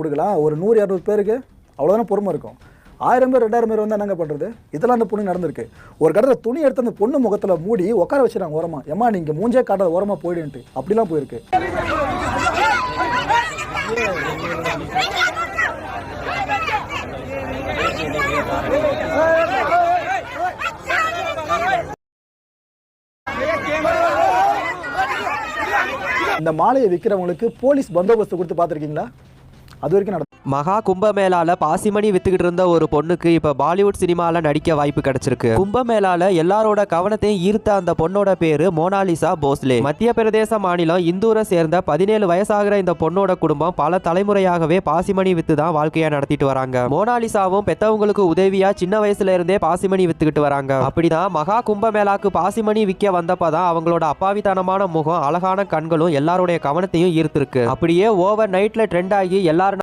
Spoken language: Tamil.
கொடுக்கலாம் ஒரு நூறு இரநூறு பேருக்கு அவ்வளோதான பொறுமை இருக்கும். ஆயிரம் பேர் ரெண்டாயிரம் பேர் வந்து என்னங்க பண்ணுறது இதெல்லாம் அந்த பொண்ணு நடந்திருக்கு. ஒரு கடத்தில் துணி எடுத்து அந்த பொண்ணு முகத்தில் மூடி உட்கார வச்சுறாங்க ஓரமாக ஏமா நீங்கள் மூஞ்சே காட்டாத ஓரமாக போயிடுன்ட்டு. அப்படிலாம் போயிருக்கு. இந்த மாலையை விற்கிறவங்களுக்கு போலீஸ் பந்தோபஸ்து கொடுத்து பார்த்துருக்கீங்களா? അതൊരിക്കലും மகா கும்பமேளால பாசிமணி வித்துக்கிட்டு இருந்த ஒரு பொண்ணுக்கு இப்ப பாலிவுட் சினிமால நடிக்க வாய்ப்பு கிடைச்சிருக்கு. கும்பமேளால எல்லாரோட கவனத்தையும் ஈர்த்த அந்த பொண்ணோட பேரு மோனாலிசா போஸ்லே. மத்திய பிரதேச மாநிலம் இந்தூரை சேர்ந்த பதினேழு வயசாகிற இந்த பொண்ணோட குடும்பம் பல தலைமுறையாகவே பாசிமணி வித்து தான் வாழ்க்கையா நடத்திட்டு வராங்க. மோனாலிசாவும் பெத்தவங்களுக்கு உதவியா சின்ன வயசுல இருந்தே பாசிமணி வித்துக்கிட்டு வராங்க. அப்படிதான் மகா கும்பமேளாக்கு பாசிமணி விற்க வந்தப்பதான் அவங்களோட அப்பாவித்தனமான முகம் அழகான கண்களும் எல்லாருடைய கவனத்தையும் ஈர்த்திருக்கு. அப்படியே ஓவர் நைட்ல ட்ரெண்ட் ஆகி எல்லாரும்